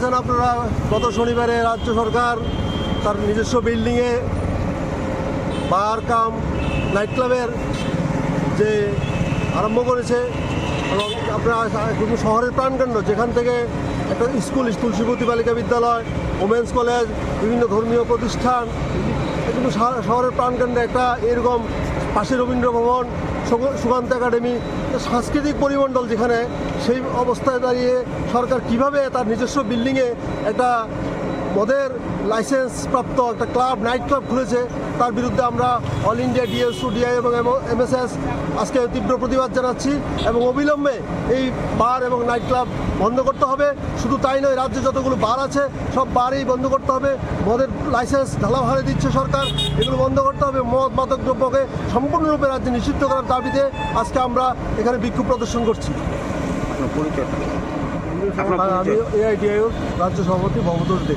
দেখেছেন আপনারা, গত শনিবারে রাজ্য সরকার তার নিজস্ব বিল্ডিংয়ে বার কাম নাইট ক্লাবের যে আরম্ভ করেছে, এবং আপনারা কিন্তু শহরের প্রাণকেন্দ্র, যেখান থেকে একটা স্কুল স্কুল শিবতী বালিকা বিদ্যালয় ওমেন্স কলেজ বিভিন্ন ধর্মীয় প্রতিষ্ঠান কিন্তু শহরের প্রাণকেন্দ্রে একটা এরকম পাশে রবীন্দ্র ভবন সুকান্ত একাডেমি সাংস্কৃতিক পরিমণ্ডল যেখানে সেই অবস্থায় দাঁড়িয়ে সরকার কীভাবে তার নিজস্ব বিল্ডিংয়ে একটা মদের লাইসেন্স প্রাপ্ত একটা ক্লাব নাইট ক্লাব খুলেছে। তার বিরুদ্ধে আমরা অল ইন্ডিয়া ডিএসউ ডিআই এবং এমএসএস আজকে তীব্র প্রতিবাদ জানাচ্ছি এবং অবিলম্বে এই বার এবং নাইট ক্লাব বন্ধ করতে হবে। শুধু তাই নয়, রাজ্যে যতগুলো বার আছে, সব বারই বন্ধ করতে হবে। মদের লাইসেন্স ঢালাভারে দিচ্ছে সরকার, এগুলো বন্ধ করতে হবে। মদ মাদক দ্রব্যকে সম্পূর্ণরূপে রাজ্যে নিষিদ্ধ করার দাবিতে আজকে আমরা এখানে বিক্ষোভ প্রদর্শন করছি। আমি পরিচয় রাজ্য সভাপতি ভবতোষ দে।